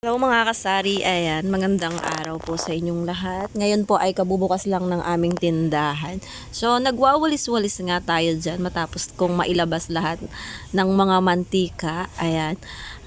Hello mga kasari, ayan, magandang araw po sa inyong lahat. Ngayon po ay kabubukas lang ng aming tindahan. So, nagwawalis-walis nga tayo dyan matapos kong mailabas lahat ng mga mantika. Ayan,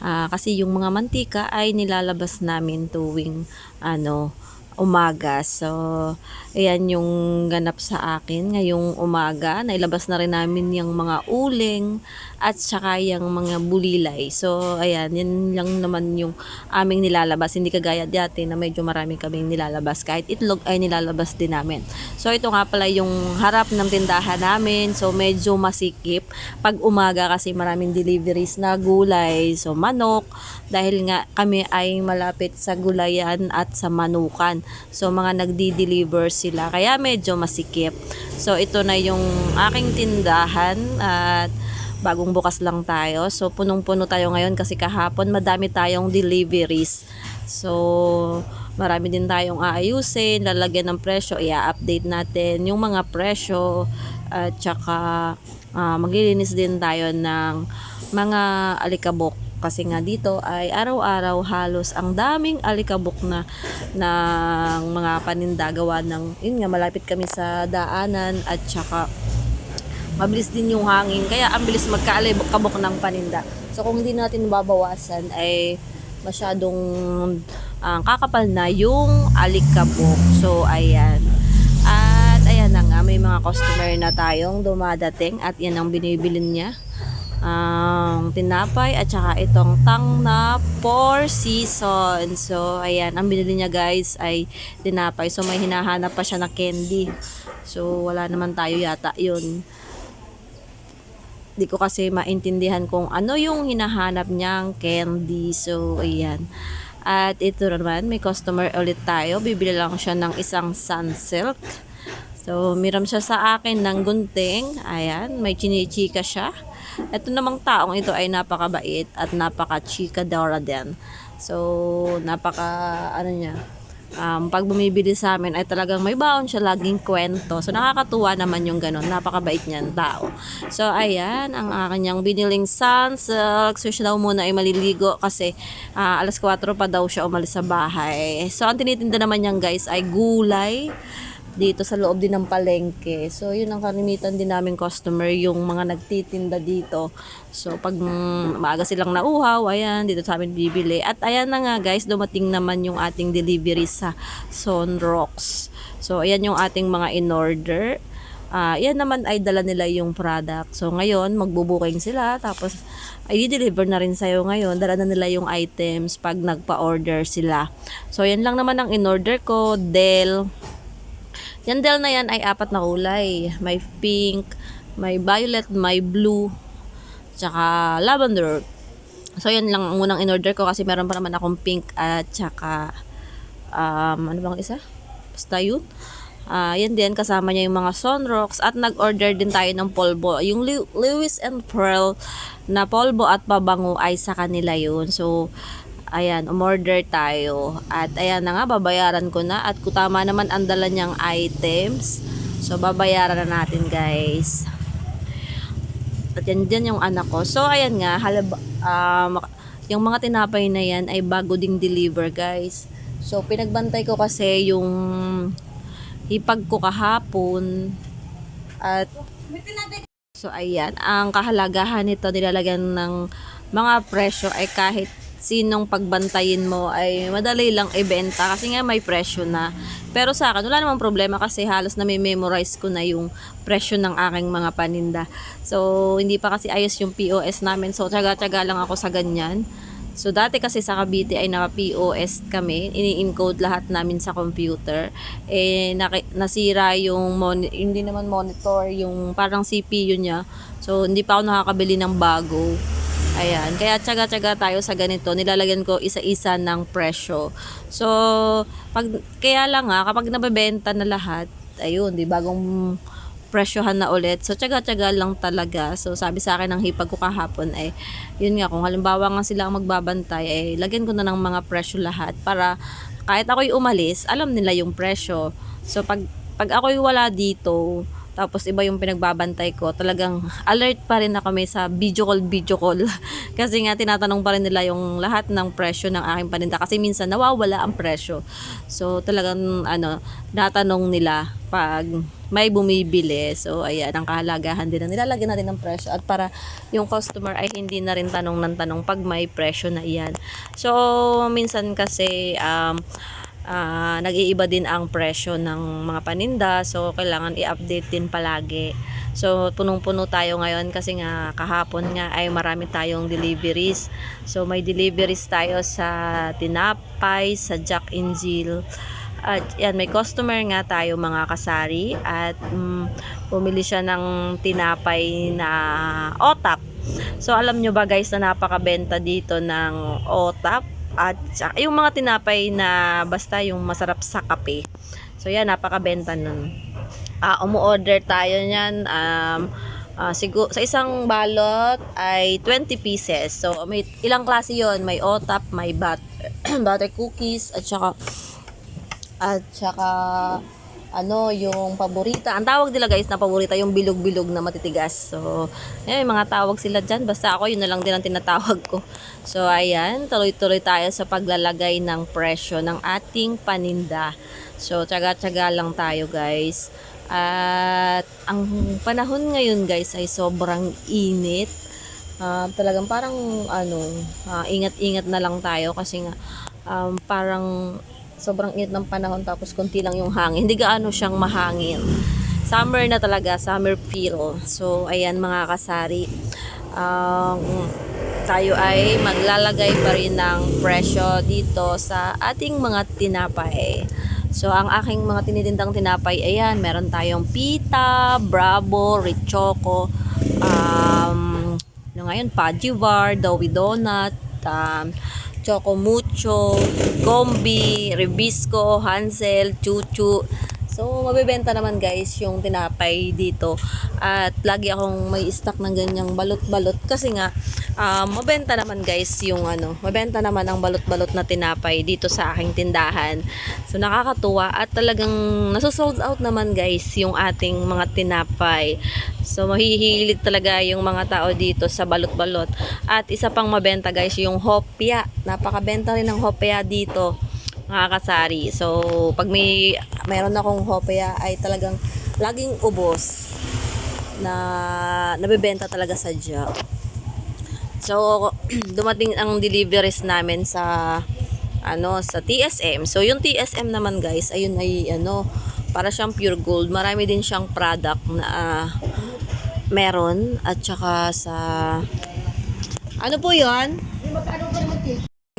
Ah, kasi yung mga mantika ay nilalabas namin tuwing ano, umaga. So, ayan yung ganap sa akin ngayong umaga. Nailabas na rin namin yung mga uling at saka yung mga bulilay. So, ayan, yan lang naman yung aming nilalabas. Hindi kagaya dati na medyo marami kaming nilalabas. Kahit itlog ay nilalabas din namin. So, ito nga pala yung harap ng tindahan namin. So, medyo masikip. Pag umaga kasi maraming deliveries na gulay. So, manok. Dahil nga kami ay malapit sa gulayan at sa manukan. So, mga nagdi-deliver sila. Kaya medyo masikip. So, ito na yung aking tindahan. At bagong bukas lang tayo. So, punong-puno tayo ngayon kasi kahapon madami tayong deliveries. So, marami din tayong aayusin, lalagyan ng presyo, i-update natin yung mga presyo at saka ah, maglilinis din tayo ng mga alikabok kasi nga dito ay araw-araw halos ang daming alikabok na ng mga paninda gawa ng yun nga malapit kami sa daanan at saka mabilis din yung hangin. Kaya ang bilis magkaalibok-kabok ng paninda. So kung hindi natin babawasan ay masyadong ah, kakapal na yung alikabok. So ayan. At ayan na nga may mga customer na tayong dumadating at yan ang binibilin niya ang tinapay at saka itong tang na four season. So, ayan, ang binili niya guys ay tinapay. So, may hinahanap pa siya na candy. So, wala naman tayo yata yun. Di ko kasi maintindihan kung ano yung hinahanap niyang candy. So, ayan. At ito naman, may customer ulit tayo. Bibili lang siya ng isang sunsilk. So, miram siya sa akin ng gunting. Ayan, may chinichika siya. Ito namang taong ito ay napakabait at napaka-chika Dora din. So, napaka, ano niya, um, pag bumibili sa amin ay talagang may baon siya laging kwento. So, nakakatuwa naman yung ganun. Napakabait niyan tao. So, ayan, ang akin niyang biniling sunsilk. So, siya daw muna ay maliligo kasi ah, alas 4 pa daw siya umalis sa bahay. So, ang tinitinda naman niyan guys ay gulay dito sa loob din ng palengke. So, yun ang karimitan din namin customer, yung mga nagtitinda dito. So, pag maaga silang nauhaw, ayan, dito sa amin bibili. At ayan na nga guys, dumating naman yung ating delivery sa Sunrocks. So, ayan yung ating mga in-order. Ah, yan naman ay dala nila yung product. So, ngayon, magbubuking sila. Tapos, ay deliver na rin sa'yo ngayon. Dala na nila yung items pag nagpa-order sila. So, yan lang naman ang in-order ko. Dell, yan Dell na yan ay apat na kulay. May pink, may violet, may blue, tsaka lavender. So, yan lang ang unang in-order ko kasi meron pa naman akong pink at tsaka um, ano bang isa? Basta yun. Ah, yan din, kasama niya yung mga sunrocks at nag-order din tayo ng polvo. Yung Lew- Lewis and Pearl na polvo at pabango ay sa kanila yun. So, ayan, umorder tayo. At ayan na nga, babayaran ko na. At kutama naman ang dala niyang items. So, babayaran na natin guys. At yan dyan yung anak ko. So, ayan nga, halab, um, yung mga tinapay na yan ay bago ding deliver guys. So, pinagbantay ko kasi yung hipag ko kahapon. At, so, ayan, ang kahalagahan nito nilalagyan ng mga presyo ay kahit sinong pagbantayin mo ay madali lang ibenta kasi nga may presyo na. Pero sa akin, wala namang problema kasi halos na memorize ko na yung presyo ng aking mga paninda. So, hindi pa kasi ayos yung POS namin. So, tsaga-tsaga lang ako sa ganyan. So, dati kasi sa Cavite ay naka-POS kami. Ini-encode lahat namin sa computer. Eh, nasira yung, moni- hindi naman monitor, yung parang CPU niya. So, hindi pa ako nakakabili ng bago. Ayan. Kaya tsaga-tsaga tayo sa ganito. Nilalagyan ko isa-isa ng presyo. So, pag, kaya lang nga, kapag nabebenta na lahat, ayun, di bagong presyohan na ulit. So, tsaga-tsaga lang talaga. So, sabi sa akin ng hipag ko kahapon ay, yun nga, kung halimbawa nga sila ang magbabantay, eh, lagyan ko na ng mga presyo lahat para kahit ako'y umalis, alam nila yung presyo. So, pag, pag ako'y wala dito, tapos iba yung pinagbabantay ko, talagang alert pa rin na kami sa video call, video call. Kasi nga tinatanong pa rin nila yung lahat ng presyo ng aking paninda kasi minsan nawawala ang presyo. So talagang ano, natanong nila pag may bumibili. So ayan, ang kahalagahan din na nilalagyan natin ng presyo at para yung customer ay hindi na rin tanong ng tanong pag may presyo na iyan. So minsan kasi um, ah, nag-iiba din ang presyo ng mga paninda so kailangan i-update din palagi. So punong-puno tayo ngayon kasi nga kahapon nga ay marami tayong deliveries. So may deliveries tayo sa Tinapay sa Jack and Jill. At yan, may customer nga tayo mga kasari. At bumili siya ng tinapay na otap. So alam nyo ba guys na napakabenta dito ng otap at yung mga tinapay na basta yung masarap sa kape. So yan, napakabenta nun. Ah, umu-order tayo niyan um, ah, sigu- sa isang balot ay 20 pieces. So may ilang klase yon May otap, may bat butter cookies at saka at saka ano yung paborita. Ang tawag nila guys na paborita yung bilog-bilog na matitigas. So, eh, mga tawag sila dyan. Basta ako, yun na lang din ang tinatawag ko. So, ayan, tuloy-tuloy tayo sa paglalagay ng presyo ng ating paninda. So, tsaga-tsaga lang tayo guys. At ang panahon ngayon guys ay sobrang init. Ah, talagang parang ano, ah, ingat-ingat na lang tayo kasi nga um, parang sobrang init ng panahon tapos konti lang yung hangin. Hindi gaano siyang mahangin. Summer na talaga, summer feel. So, ayan mga kasari. Um, tayo ay maglalagay pa rin ng presyo dito sa ating mga tinapay. So, ang aking mga tinitindang tinapay, ayan, meron tayong pita, bravo, richoco, um, ano ngayon, pajivar, doughy donut, um, choco mucho, gombi, ribisco, hansel, chuchu. So, mabibenta naman guys yung tinapay dito. At lagi akong may stock ng ganyang balot-balot kasi nga um, mabenta naman guys yung ano, mabenta naman ang balot-balot na tinapay dito sa aking tindahan. So, nakakatuwa at talagang nasusold out naman guys yung ating mga tinapay. So, mahihilig talaga yung mga tao dito sa balot-balot. At isa pang mabenta guys yung hopya. Napakabenta rin ng hopya dito mga. So, pag may mayroon akong hopya ay talagang laging ubos na nabebenta talaga sa Jack. So, dumating ang deliveries namin sa ano sa TSM. So, yung TSM naman guys, ayun ay ano, para siyang pure gold. Marami din siyang product na ah, meron at saka sa ano po 'yon?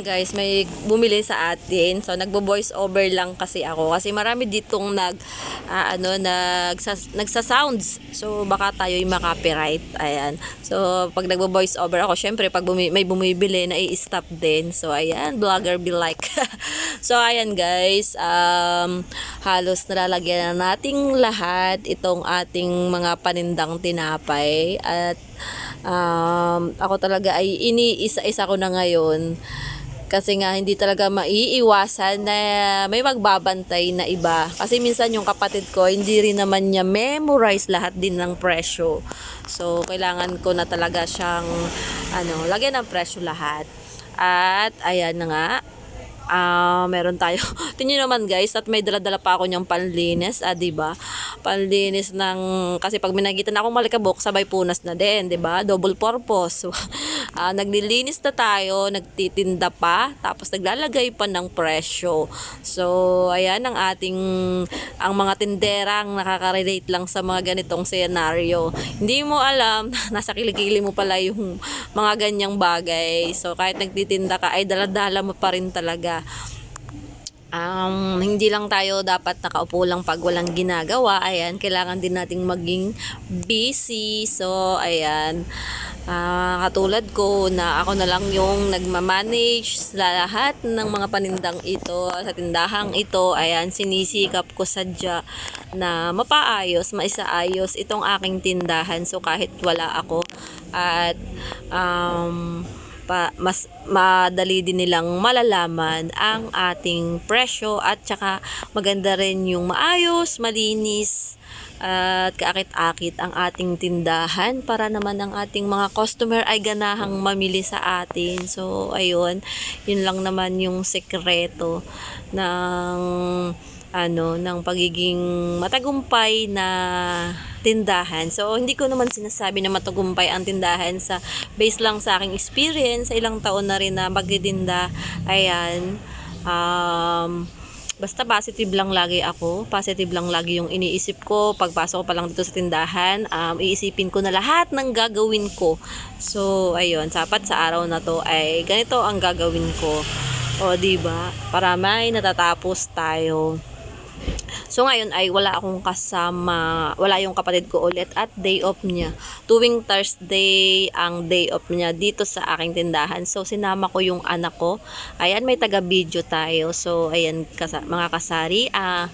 Guys, may bumili sa atin. So nagbo-voice over lang kasi ako kasi marami ditong nag ah, ano nagsas, nagsa-sounds. So baka tayo yung copyright. Ayan. So pag nagbo-voice over ako, syempre pag bumi, may bumibili na i-stop din. So ayan, vlogger be like. so ayan guys, um halos nalalagyan na nating lahat itong ating mga panindang tinapay at um, ako talaga ay iniisa-isa ko na ngayon kasi nga hindi talaga maiiwasan na may magbabantay na iba. Kasi minsan yung kapatid ko, hindi rin naman niya memorize lahat din ng presyo. So, kailangan ko na talaga siyang ano, lagyan ng presyo lahat. At, ayan na nga, Ah, meron tayo. Tingnan naman guys, at may dala-dala pa ako niyang panlinis, ah, 'di ba? Panlinis ng kasi pag minagitan akong malikabok, sabay punas na din, 'di ba? Double purpose. ah, naglilinis na tayo, nagtitinda pa, tapos naglalagay pa ng presyo. So, ayan ang ating ang mga tinderang nakaka-relate lang sa mga ganitong scenario. Hindi mo alam, nasa kilikili mo pala yung mga ganyang bagay. So, kahit nagtitinda ka, ay daladala mo pa rin talaga um, hindi lang tayo dapat nakaupo lang pag walang ginagawa. Ayan, kailangan din nating maging busy. So, ayan. Ah, katulad ko na ako na lang yung nagmamanage sa lahat ng mga panindang ito sa tindahang ito. Ayan, sinisikap ko sadya na mapaayos, maisaayos itong aking tindahan. So, kahit wala ako at um, pa, mas madali din nilang malalaman ang ating presyo at saka maganda rin yung maayos, malinis at kaakit-akit ang ating tindahan para naman ang ating mga customer ay ganahang mamili sa atin. So, ayun, yun lang naman yung sekreto ng ano ng pagiging matagumpay na tindahan. So, hindi ko naman sinasabi na matagumpay ang tindahan sa base lang sa aking experience sa ilang taon na rin na magdidinda. Ayan. Um, Basta positive lang lagi ako. Positive lang lagi yung iniisip ko. Pagpasok ko pa lang dito sa tindahan, um, iisipin ko na lahat ng gagawin ko. So, ayun, sapat sa araw na to ay ganito ang gagawin ko. O, ba? Para may natatapos tayo. So ngayon ay wala akong kasama, wala yung kapatid ko ulit at day off niya. Tuwing Thursday ang day off niya dito sa aking tindahan. So sinama ko yung anak ko. Ayan may taga-video tayo. So ayan mga kasari, ah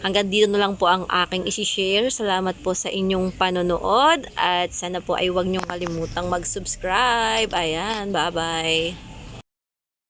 hanggang dito na lang po ang aking isi-share. Salamat po sa inyong panonood at sana po ay huwag niyong kalimutang mag-subscribe. Ayan, bye-bye.